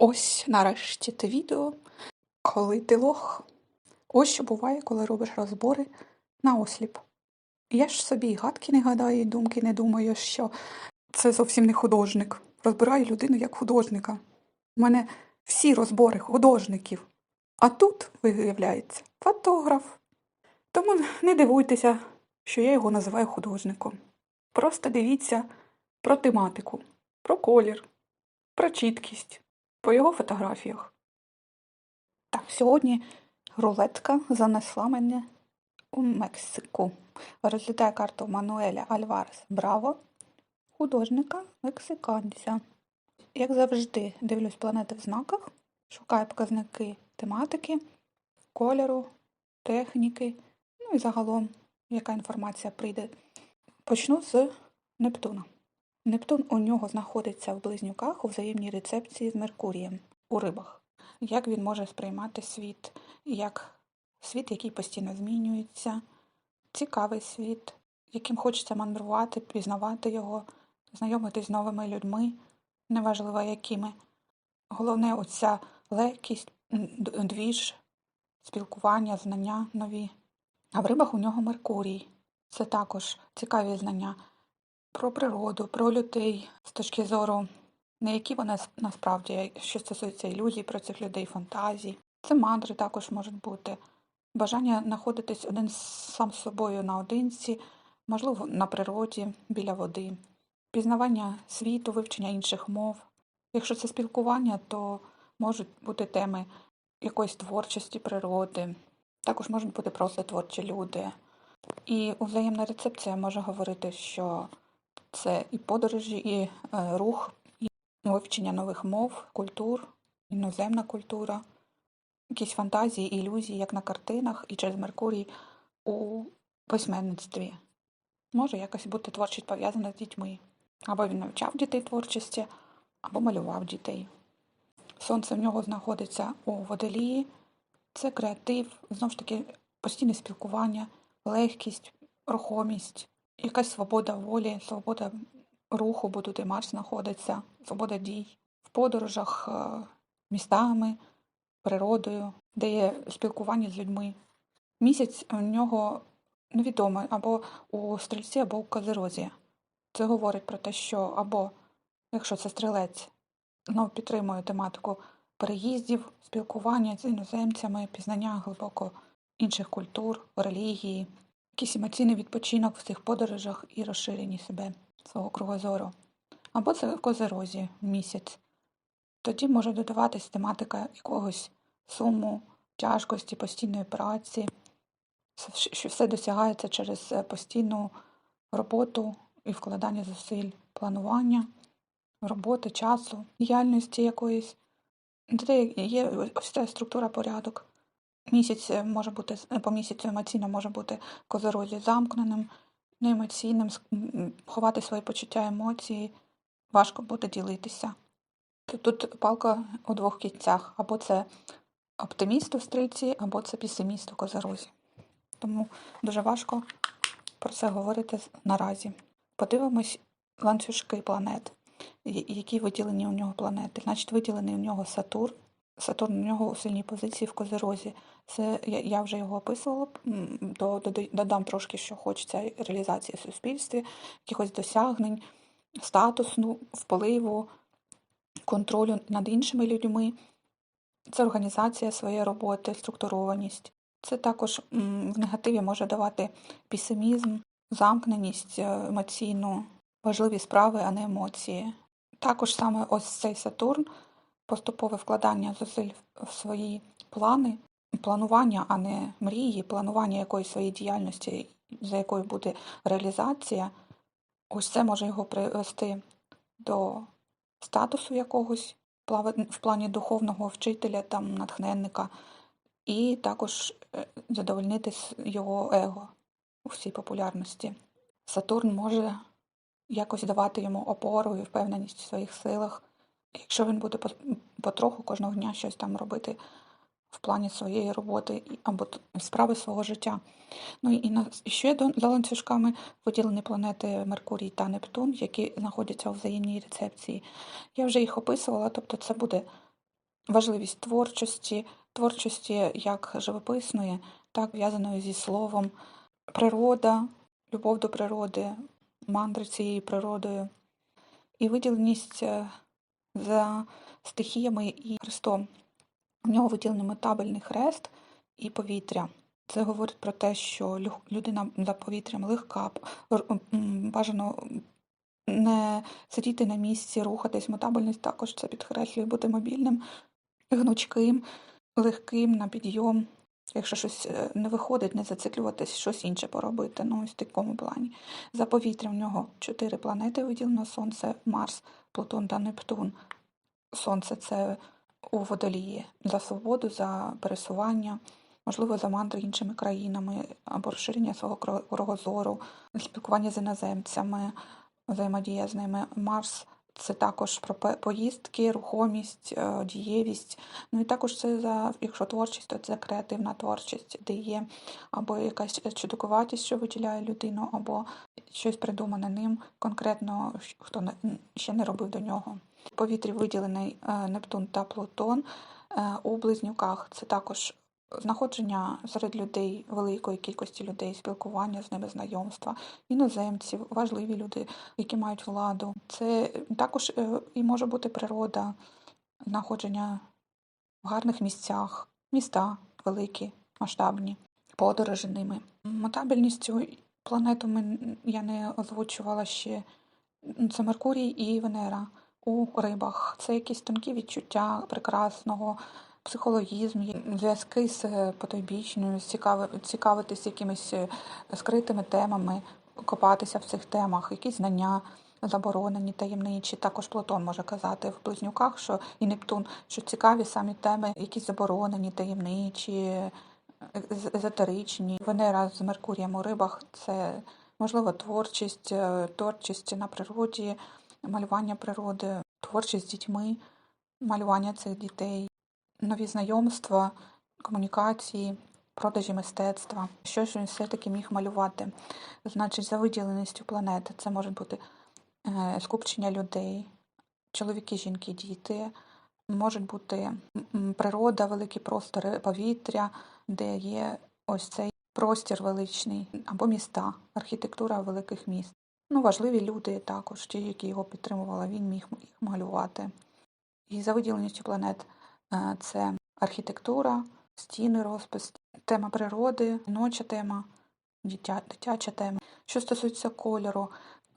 Ось нарешті те відео, коли ти лох. Ось що буває, коли робиш розбори на осліп. Я ж собі гадки не гадаю, і думки не думаю, що це зовсім не художник. Розбираю людину як художника. У мене всі розбори художників. А тут, виявляється, фотограф. Тому не дивуйтеся, що я його називаю художником. Просто дивіться про тематику, про колір, про чіткість, по його фотографіях. Так, сьогодні рулетка занесла мене у Мексику. Розглядає карту Мануеля Альварес Браво, художника мексиканця. Як завжди, дивлюсь планети в знаках, шукаю показники тематики, кольору, техніки, ну і загалом, яка інформація прийде. Почну з Нептуна. Нептун у нього знаходиться в близнюках у взаємній рецепції з Меркурієм у рибах. Як він може сприймати світ, як світ, який постійно змінюється, цікавий світ, яким хочеться мандрувати, пізнавати його, знайомитись з новими людьми, неважливо якими. Головне, оця легкість, двіж, спілкування, знання нові. А в рибах у нього Меркурій. Це також цікаві знання про природу, про людей з точки зору, не які вони насправді, що стосується ілюзій про цих людей, фантазій. Це мандри також можуть бути. Бажання знаходитись один сам з собою наодинці, можливо, на природі, біля води, пізнавання світу, вивчення інших мов. Якщо це спілкування, то можуть бути теми якоїсь творчості природи. Також можуть бути просто творчі люди. І взаємна рецепція може говорити, що це і подорожі, і е, рух, і вивчення нових мов, культур, іноземна культура, якісь фантазії, ілюзії, як на картинах, і через Меркурій у письменництві. Може якось бути творчість пов'язана з дітьми. Або він навчав дітей творчості, або малював дітей. Сонце в нього знаходиться у водолії. Це креатив, знову ж таки, постійне спілкування, легкість, рухомість, якась свобода волі, свобода руху, бо тут і Марс знаходиться, свобода дій в подорожах е, містами, природою, де є спілкування з людьми. Місяць у нього невідомий або у стрільці, або у козирозі. Це говорить про те, що або, якщо це стрілець, ну, підтримує тематику переїздів, спілкування з іноземцями, пізнання глибоко інших культур, релігії, якийсь емоційний відпочинок в цих подорожах і розширенні себе, свого кругозору. Або це козерозі місяць. Тоді може додаватись тематика якогось суму, тяжкості, постійної праці, що все досягається через е, постійну роботу і вкладання зусиль, планування, роботи, часу, діяльності якоїсь. Де є ось ця структура порядок. Місяць е, може бути е, по місяцю емоційно може бути козерозі замкненим, неемоційним, ховати свої почуття, емоції, важко буде ділитися. Тут, палка у двох кінцях. Або це оптиміст у стрільці, або це песиміст у козерозі. Тому дуже важко про це говорити наразі. Подивимось ланцюжки планет, які виділені у нього планети. Значить, виділений у нього Сатурн. Сатурн у нього у сильній позиції в Козерозі. Це я, вже його описувала, додай- додам трошки, що хочеться реалізації в суспільстві, якихось досягнень, статусу, впливу, контролю над іншими людьми. Це організація своєї роботи, структурованість. Це також в негативі може давати песимізм, замкненість е, емоційну, важливі справи, а не емоції. Також саме ось цей Сатурн, поступове вкладання зусиль в свої плани, планування, а не мрії, планування якоїсь своєї діяльності, за якою буде реалізація. Ось це може його привести до статусу якогось в плані духовного вчителя, там, натхненника, і також е, задовольнити його его у всій популярності. Сатурн може якось давати йому опору і впевненість в своїх силах, якщо він буде потроху кожного дня щось там робити в плані своєї роботи або справи свого життя. Ну і на ще за ланцюжками виділені планети Меркурій та Нептун, які знаходяться у взаємній рецепції. Я вже їх описувала, тобто це буде важливість творчості, творчості як живописної, так пов'язаної зі словом, природа, любов до природи, мандри цією природою, і виділеність е, за стихіями і Христом. У нього виділений метабельний хрест і повітря. Це говорить про те, що людина за повітрям легка, бажано не сидіти на місці, рухатись. Метабельність також це підкреслює бути мобільним, гнучким, легким на підйом. Якщо щось е, не виходить, не зациклюватись, щось інше поробити. Ну, ось в такому плані. За повітрям в нього чотири планети виділено: Сонце, Марс, Плутон та Нептун. Сонце це у водолії за свободу, за пересування, можливо, за мандри іншими країнами або розширення свого кругозору, спілкування з іноземцями, взаємодія з ними. Марс це також про поїздки, рухомість, е, дієвість. Ну і також це за, якщо творчість, то це креативна творчість, де є або якась чудакуватість, що виділяє людину, або щось придумане ним, конкретно хто ще не робив до нього. Повітрі виділений е, Нептун та Плутон. Е, У близнюках це також знаходження серед людей, великої кількості людей, спілкування з ними, знайомства, іноземців, важливі люди, які мають владу. Це також е, і може бути природа, знаходження в гарних місцях, міста великі, масштабні, подорожі ними. Мотабельністю планету я не озвучувала ще. Це Меркурій і Венера у рибах. Це якісь тонкі відчуття прекрасного, психологізм, зв'язки з е, потойбічною, цікави- цікавитись якимись е, скритими темами, копатися в цих темах, якісь знання заборонені, таємничі. Також Плутон може казати в близнюках, що і Нептун, що цікаві самі теми, якісь заборонені, таємничі, е- ез- езотеричні. Венера з Меркурієм у рибах це можливо творчість, творчість на природі, малювання природи, творчість з дітьми, малювання цих дітей, нові знайомства, комунікації, продажі мистецтва. Що ж він все-таки міг малювати? Значить, за виділеністю планети це може бути е, скупчення людей, чоловіки, жінки, діти. Можуть бути природа, великі простори повітря, де є ось цей простір величний, або міста, архітектура великих міст. Ну, важливі люди також, ті, які його підтримували, він міг їх малювати. І за виділеністю планет це архітектура, стіни, розпис, тема природи, ноча тема, дитя, дитяча тема. Що стосується кольору,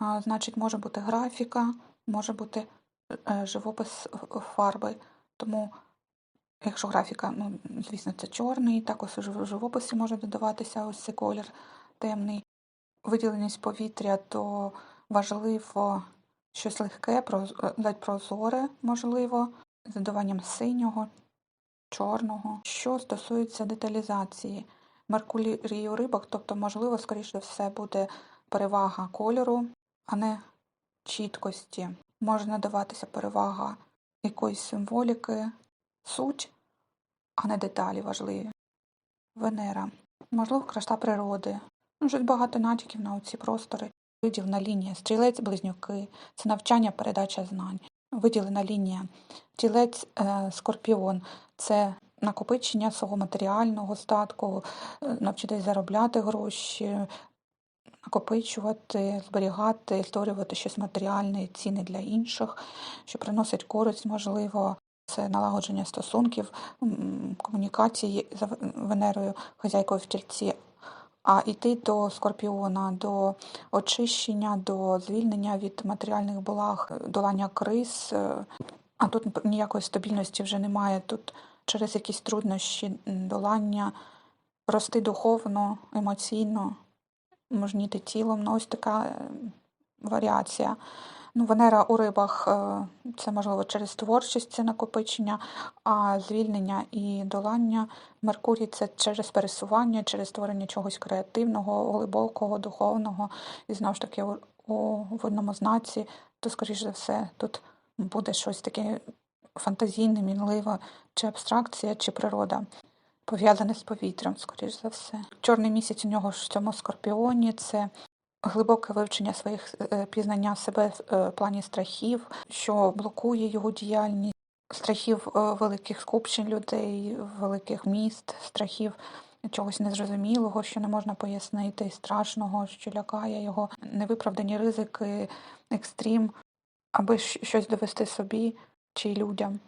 значить, може бути графіка, може бути е, живопис фарби. Тому, якщо графіка, ну, звісно, це чорний, також у живописі може додаватися ось цей колір темний. Виділеність повітря, то важливо щось легке, е, ледь прозоре, можливо, з додаванням синього, чорного. Що стосується деталізації, Меркурій у рибах, тобто, можливо, скоріш за все, буде перевага кольору, а не чіткості. Може надаватися перевага якоїсь символіки, суть, а не деталі важливі. Венера. Можливо, краса природи. Ну, багато натяків на оці простори. Виділена лінія стрілець, близнюки, це навчання, передача знань. Виділена лінія стрілець, е, скорпіон це накопичення свого матеріального статку, е, навчитись заробляти гроші, накопичувати, зберігати, створювати щось матеріальне, ціни для інших, що приносить користь, можливо. Це налагодження стосунків, комунікації за Венерою, хазяйкою в тільці, а йти до скорпіона, до очищення, до звільнення від матеріальних благ, долання криз. е, А тут ніякої стабільності вже немає. Тут через якісь труднощі долання, рости духовно, емоційно, можніти тілом. Ну, ось така е, варіація. Ну, Венера у рибах е, це можливо через творчість, це накопичення, а звільнення і долання Меркурій це через пересування, через створення чогось креативного, глибокого, духовного. І знову ж таки, у, у водному знаці, то, скоріш за все, тут буде щось таке фантазійне, мінливе, чи абстракція, чи природа. Пов'язане з повітрям, скоріш за все. Чорний місяць у нього ж в цьому скорпіоні це глибоке вивчення своїх е, пізнання себе в е, плані страхів, що блокує його діяльність, страхів е, великих скупчень людей, великих міст, страхів чогось незрозумілого, що не можна пояснити, страшного, що лякає його, невиправдані ризики, екстрім, аби щось довести собі чи людям.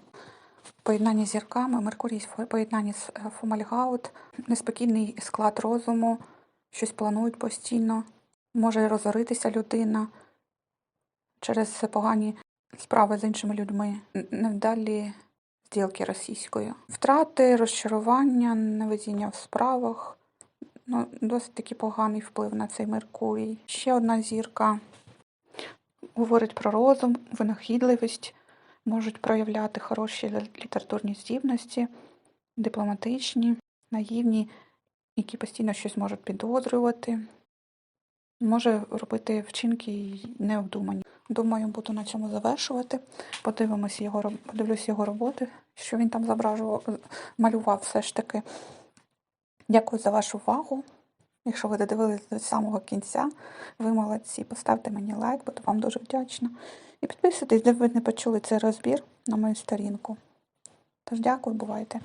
Поєднання з зірками, Меркурій в поєднанні з Фомальгаут, неспокійний склад розуму, щось планують постійно, може розоритися людина через погані справи з іншими людьми, невдалі зділки російською. Втрати, розчарування, невезіння в справах. Ну, досить таки поганий вплив на цей Меркурій. Ще одна зірка говорить про розум, винахідливість, можуть проявляти хороші літературні здібності, дипломатичні, наївні, які постійно щось можуть підозрювати. Може робити вчинки необдумані. Думаю, буду на цьому завершувати. Подивимось його, подивлюсь його роботи, що він там зображував, малював все ж таки. Дякую за вашу увагу. Якщо ви додивились до самого кінця, ви молодці. Поставте мені лайк, буду вам дуже вдячна. І підписуйтесь, де ви не почули цей розбір на мою сторінку. Тож дякую, бувайте.